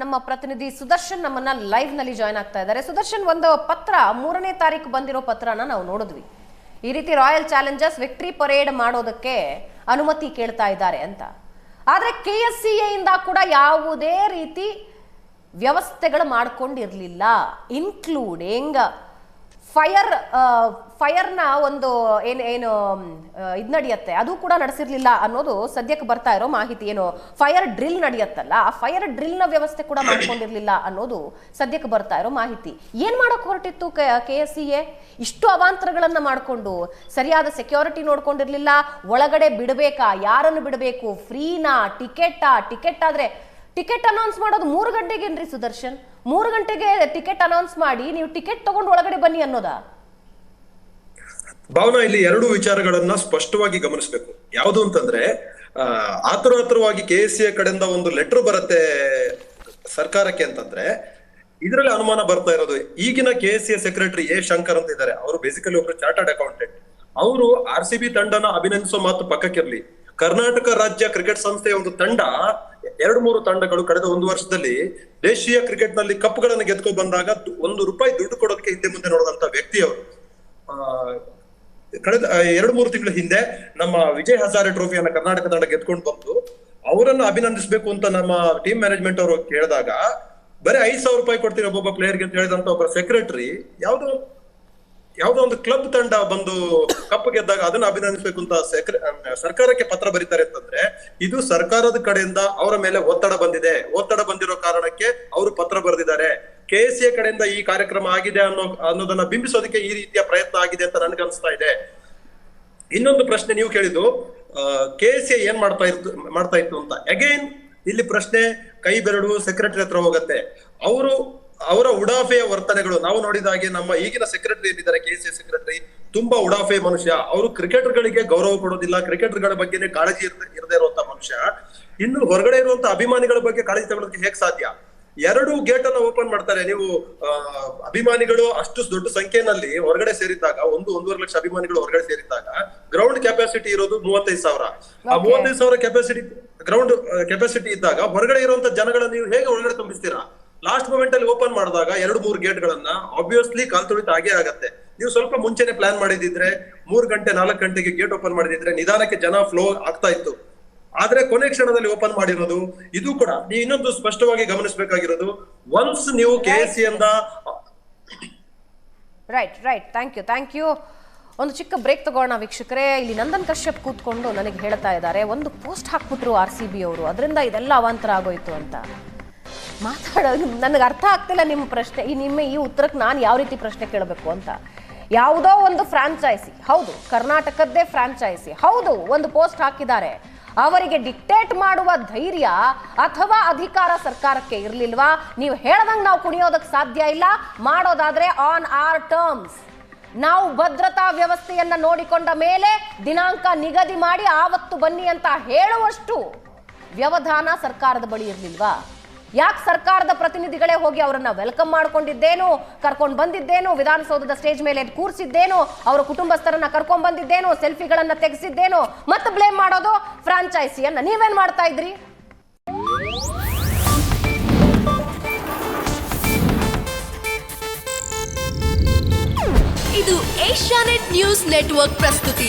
ನಮ್ಮ ಪ್ರತಿನಿಧಿ ಸುದರ್ಶನ್ ನಮ್ಮನ್ನ ಲೈವ್ನಲ್ಲಿ ಜಾಯ್ನ್ ಆಗ್ತಾ ಇದ್ದಾರೆ. ಸುದರ್ಶನ್, ಒಂದು ಪತ್ರ, ಮೂರನೇ ತಾರೀಕು ಬಂದಿರೋ ಪತ್ರನ ನಾವು ನೋಡಿದ್ವಿ. ಈ ರೀತಿ ರಾಯಲ್ ಚಾಲೆಂಜರ್ಸ್ ವಿಕ್ಟ್ರಿ ಪರೇಡ್ ಮಾಡೋದಕ್ಕೆ ಅನುಮತಿ ಕೇಳ್ತಾ ಇದ್ದಾರೆ ಅಂತ. ಆದ್ರೆ ಕೆ ಎಸ್ ಸಿ ಇಂದ ಕೂಡ ಯಾವುದೇ ರೀತಿ ವ್ಯವಸ್ಥೆಗಳು ಮಾಡ್ಕೊಂಡಿರ್ಲಿಲ್ಲ ಇನ್ಕ್ಲೂಡಿಂಗ್ ಫೈರ್ ಫೈರ್ನ ಒಂದು ಏನು ಏನು ಇದು ನಡೆಯುತ್ತೆ. ಅದು ಕೂಡ ನಡೆಸಿರ್ಲಿಲ್ಲ ಅನ್ನೋದು ಸದ್ಯಕ್ಕೆ ಬರ್ತಾ ಇರೋ ಮಾಹಿತಿ ಏನು? ಫೈರ್ ಡ್ರಿಲ್ ನಡೆಯುತ್ತಲ್ಲ, ಆ ಫೈರ್ ಡ್ರಿಲ್ನ ವ್ಯವಸ್ಥೆ ಕೂಡ ಮಾಡ್ಕೊಂಡಿರಲಿಲ್ಲ ಅನ್ನೋದು ಸದ್ಯಕ್ಕೆ ಬರ್ತಾ ಇರೋ ಮಾಹಿತಿ. ಏನು ಮಾಡೋಕ್ಕೆ ಹೊರಟಿತ್ತು ಕೆ ಎಸ್ ಸಿ ಎ? ಇಷ್ಟು ಅವಾಂತರಗಳನ್ನು ಮಾಡಿಕೊಂಡು ಸರಿಯಾದ ಸೆಕ್ಯೂರಿಟಿ ನೋಡ್ಕೊಂಡಿರಲಿಲ್ಲ, ಒಳಗಡೆ ಬಿಡಬೇಕಾ, ಯಾರನ್ನು ಬಿಡಬೇಕು? ಫ್ರೀನಾ, ಟಿಕೆಟಾ? ಟಿಕೆಟ್ ಆದ್ರೆ ಟಿಕೆಟ್ ಅನೌನ್ಸ್ ಮಾಡೋದು ಮೂರು ಗಂಟೆಗೇನ್ರಿ ಸುದರ್ಶನ್? ಮೂರು ಗಂಟೆಗೆ ಟಿಕೆಟ್ ಅನೌನ್ಸ್ ಮಾಡಿ ನೀವು ಟಿಕೆಟ್ ತಗೊಂಡು ಒಳಗಡೆ ಬನ್ನಿ ಅನ್ನೋದಾ? ಭಾವನಾ, ಇಲ್ಲಿ ಎರಡು ವಿಚಾರಗಳನ್ನ ಸ್ಪಷ್ಟವಾಗಿ ಗಮನಿಸಬೇಕು. ಯಾವುದು ಅಂತಂದ್ರೆ ಆತುರ ಆತುರವಾಗಿ ಕೆ ಎಸ್ ಸಿ ಕಡೆಯಿಂದ ಒಂದು ಲೆಟರ್ ಬರುತ್ತೆ ಸರ್ಕಾರಕ್ಕೆ ಅಂತಂದ್ರೆ, ಇದರಲ್ಲಿ ಅನುಮಾನ ಬರ್ತಾ ಇರೋದು, ಈಗಿನ K S C secretary A Shankar ಅಂತ ಇದ್ದಾರೆ. ಅವರು ಬೇಸಿಕಲಿ ಒಬ್ರು ಚಾರ್ಟರ್ಡ್ ಅಕೌಂಟೆಂಟ್ ಅವರು ಆರ್ ಸಿ ಬಿ ತಂಡನ ಅಭಿನಂದಿಸೋ ಮಾತು ಪಕ್ಕಕ್ಕಿರ್ಲಿ. ಕರ್ನಾಟಕ ರಾಜ್ಯ ಕ್ರಿಕೆಟ್ ಸಂಸ್ಥೆಯ ಒಂದು ತಂಡ ಎರಡು ಮೂರು ತಂಡಗಳು ಕಳೆದ ಒಂದು ವರ್ಷದಲ್ಲಿ ದೇಶೀಯ ಕ್ರಿಕೆಟ್ನಲ್ಲಿ ಕಪ್ಗಳನ್ನು ಗೆದ್ಕೊಂಡು ಬಂದಾಗ ಒಂದು ರೂಪಾಯಿ ದುಡ್ಡು ಕೊಡೋದಕ್ಕೆ ಹಿಂದೆ ಮುಂದೆ ನೋಡಿದಂತ ವ್ಯಕ್ತಿ ಅವರು. ಆ, ಕಳೆದ ಎರಡು ಮೂರು ತಿಂಗಳ ಹಿಂದೆ ನಮ್ಮ ವಿಜಯ್ ಹಜಾರೆ ಟ್ರೋಫಿಯನ್ನು ಕರ್ನಾಟಕ ತಂಡ ಗೆದ್ಕೊಂಡು ಬಂದು ಅವರನ್ನು ಅಭಿನಂದಿಸಬೇಕು ಅಂತ ನಮ್ಮ ಟೀಮ್ ಮ್ಯಾನೇಜ್ಮೆಂಟ್ ಅವರು ಕೇಳಿದಾಗ ಬರೀ ಐದು ಸಾವಿರ ರೂಪಾಯಿ ಕೊಡ್ತೀರಿ ಒಬ್ಬೊಬ್ಬ ಪ್ಲೇಯರ್ಗೆ ಅಂತ ಹೇಳಿದಂತ ಒಬ್ಬ ಸೆಕ್ರೆಟರಿ ಯಾವ್ದೋ ಯಾವ್ದೋ ಒಂದು ಕ್ಲಬ್ ತಂಡ ಬಂದು ಕಪ್ ಗೆದ್ದಾಗ ಅದನ್ನ ಅಭಿನಂದಿಸಬೇಕು ಅಂತ ಸರ್ಕಾರಕ್ಕೆ ಪತ್ರ ಬರೀತಾರೆ ಅಂತಂದ್ರೆ, ಇದು ಸರ್ಕಾರದ ಕಡೆಯಿಂದ ಅವರ ಮೇಲೆ ಒತ್ತಡ ಬಂದಿದೆ. ಒತ್ತಡ ಬಂದಿರೋ ಕಾರಣಕ್ಕೆ ಅವರು ಪತ್ರ ಬರೆದಿದ್ದಾರೆ. ಕೆ ಎಸ್ ಎ ಕಡೆಯಿಂದ ಈ ಕಾರ್ಯಕ್ರಮ ಆಗಿದೆ ಅನ್ನೋ, ಅನ್ನೋದನ್ನ ಬಿಂಬಿಸೋದಕ್ಕೆ ಈ ರೀತಿಯ ಪ್ರಯತ್ನ ಆಗಿದೆ ಅಂತ ನನ್ಗೆ ಇದೆ. ಇನ್ನೊಂದು ಪ್ರಶ್ನೆ ನೀವು ಕೇಳಿದ್ದು ಕೆ ಎಸ್ ಎ ಏನ್ ಮಾಡ್ತಾ ಇತ್ತು ಮಾಡ್ತಾ ಇತ್ತು ಅಂತ. ಅಗೈನ್ ಇಲ್ಲಿ ಪ್ರಶ್ನೆ ಕೈ ಬೆರಡು ಸೆಕ್ರೆಟರಿ ಹತ್ರ ಹೋಗುತ್ತೆ. ಅವರು ಅವರ ಉಡಾಫೆಯ ವರ್ತನೆಗಳು. ನಾವು ನೋಡಿದ ಹಾಗೆ ನಮ್ಮ ಈಗಿನ ಸೆಕ್ರೆಟರಿ ಏನಿದ್ದಾರೆ ಕೆ ಸಿ ಸೆಕ್ರೆಟರಿ ತುಂಬಾ ಉಡಾಫೆ ಮನುಷ್ಯ. ಅವರು ಕ್ರಿಕೆಟರ್ಗಳಿಗೆ ಗೌರವ ಕೊಡೋದಿಲ್ಲ ಕ್ರಿಕೆಟರ್ಗಳ ಬಗ್ಗೆನೇ ಕಾಳಜಿ ಇರದೆ ಇರದೇ ಇರುವಂತ ಮನುಷ್ಯ. ಇನ್ನು ಹೊರಗಡೆ ಇರುವಂತ ಅಭಿಮಾನಿಗಳ ಬಗ್ಗೆ ಕಾಳಜಿ ತಗೊಳ್ಳೋದಕ್ಕೆ ಹೇಗ್ ಸಾಧ್ಯ? ಎರಡು ಗೇಟ್ ಅನ್ನ ಓಪನ್ ಮಾಡ್ತಾರೆ. ನೀವು ಅಭಿಮಾನಿಗಳು ಅಷ್ಟು ದೊಡ್ಡ ಸಂಖ್ಯೆನಲ್ಲಿ ಹೊರಗಡೆ ಸೇರಿದ್ದಾಗ ಒಂದು ಒಂದೂವರೆ ಲಕ್ಷ ಅಭಿಮಾನಿಗಳು ಹೊರಗಡೆ ಸೇರಿದ್ದಾಗ ಗ್ರೌಂಡ್ ಕೆಪಾಸಿಟಿ ಇರೋದು ಮೂವತ್ತೈದು ಸಾವಿರ. ಆ ಮೂವತ್ತೈದು ಸಾವಿರ ಕೆಪಾಸಿಟಿ ಗ್ರೌಂಡ್ ಕೆಪಾಸಿಟಿ ಇದ್ದಾಗ ಹೊರಗಡೆ ಇರುವಂತ ಜನಗಳನ್ನ ನೀವು ಹೇಗೆ ಒಳಗಡೆ ತುಂಬಿಸ್ತೀರಾ? ಲಾಸ್ಟ್ ಮೂಮೆಂಟ್ ಅಲ್ಲಿ ಓಪನ್ ಮಾಡಿದಾಗ ಎರಡು ಮೂರು ಗೇಟ್ ಗಳನ್ನ ಆಬ್ವಿಯಸ್ಲಿ ಕಾಲ್ ತುಳಿತ ಆಗೇ ಆಗತ್ತೆ. ನೀವು ಸ್ವಲ್ಪ ಮುಂಚೆನೆ ಪ್ಲಾನ್ ಮಾಡಿದಿದ್ರೆ ಮೂರ್ ಗಂಟೆ ನಾಲ್ಕು ಗಂಟೆಗೆ ಗೇಟ್ ಓಪನ್ ಮಾಡಿದಿದ್ರೆ ನಿಧಾನಕ್ಕೆ ಜನ ಫ್ಲೋ ಆಗ್ತಾ ಇತ್ತು. ಆದ್ರೆ ಕೊನೆ ಕ್ಷಣದಲ್ಲಿ ಓಪನ್ ಮಾಡಿರೋದು ಇದು ಕೂಡ ನೀವು ಇನ್ನೊಂದು ಸ್ಪಷ್ಟವಾಗಿ ಗಮನಿಸಬೇಕಾಗಿರೋದು ಒನ್ಸ್ ನೀವು ಕೆ ಎಸ್ ಸಿ ಎಂದ right right thank you thank you ಒಂದು ಚಿಕ್ಕ ಬ್ರೇಕ್ ತಗೋಣ ವೀಕ್ಷಕರೇ. ಇಲ್ಲಿ ನಂದನ್ ಕಶ್ಯಪ್ ಕೂತ್ಕೊಂಡು ನನಗೆ ಹೇಳ್ತಾ ಇದ್ದಾರೆ ಒಂದು ಪೋಸ್ಟ್ ಹಾಕ್ಬಿಟ್ರು ಆರ್ ಸಿ ಬಿ ಅವರು. ಅದರಿಂದ ಇದೆಲ್ಲ ಅವಾಂತರ ಆಗೋಯ್ತು ಅಂತ. ಮಾತಾಡೋದು ನನಗೆ ಅರ್ಥ ಆಗ್ತಿಲ್ಲ ನಿಮ್ಮ ಪ್ರಶ್ನೆ. ಈ ನಿಮ್ಮ ಈ ಉತ್ತರಕ್ಕೆ ನಾನು ಯಾವ ರೀತಿ ಪ್ರಶ್ನೆ ಕೇಳಬೇಕು ಅಂತ. ಯಾವುದೋ ಒಂದು ಫ್ರಾಂಚೈಸಿ. ಹೌದು, ಕರ್ನಾಟಕದ್ದೇ ಫ್ರಾಂಚೈಸಿ. ಹೌದು, ಒಂದು ಪೋಸ್ಟ್ ಹಾಕಿದ್ದಾರೆ. ಅವರಿಗೆ ಡಿಕ್ಟೇಟ್ ಮಾಡುವ ಧೈರ್ಯ ಅಥವಾ ಅಧಿಕಾರ ಸರ್ಕಾರಕ್ಕೆ ಇರಲಿಲ್ವಾ? ನೀವು ಹೇಳ್ದಂಗೆ ನಾವು ಕುಣಿಯೋದಕ್ಕೆ ಸಾಧ್ಯ ಇಲ್ಲ. ಮಾಡೋದಾದ್ರೆ ಆನ್ ಆರ್ ಟರ್ಮ್ಸ್ ನಾವು ಭದ್ರತಾ ವ್ಯವಸ್ಥೆಯನ್ನ ನೋಡಿಕೊಂಡ ಮೇಲೆ ದಿನಾಂಕ ನಿಗದಿ ಮಾಡಿ ಆವತ್ತು ಬನ್ನಿ ಅಂತ ಹೇಳುವಷ್ಟು ವ್ಯವಧಾನ ಸರ್ಕಾರದ ಬಳಿ ಇರಲಿಲ್ವಾ? ಯಾಕೆ ಸರ್ಕಾರದ ಪ್ರತಿನಿಧಿಗಳೇ ಹೋಗಿ ಅವರನ್ನ ವೆಲ್ಕಮ್ ಮಾಡ್ಕೊಂಡಿದ್ದೇನು, ಕರ್ಕೊಂಡು ಬಂದಿದ್ದೇನು, ವಿಧಾನಸೌಧದ ಸ್ಟೇಜ್ ಮೇಲೆ ಕೂರಿಸಿದ್ದೇನು, ಅವರ ಕುಟುಂಬಸ್ಥರನ್ನ ಕರ್ಕೊಂಡ್ ಬಂದಿದ್ದೇನು ಸೆಲ್ಫಿಗಳನ್ನ ತೆಗೆಸಿದ್ದೇನು ಮತ್ತೆ ಬ್ಲೇಮ್ ಮಾಡೋದು ಫ್ರಾಂಚೈಸಿಯನ್ನ ನೀವೇನ್ ಮಾಡ್ತಾ ಇದ್ರಿ ಇದು ಏಷ್ಯಾನೆಟ್ ನ್ಯೂಸ್ ನೆಟ್ವರ್ಕ್ ಪ್ರಸ್ತುತಿ.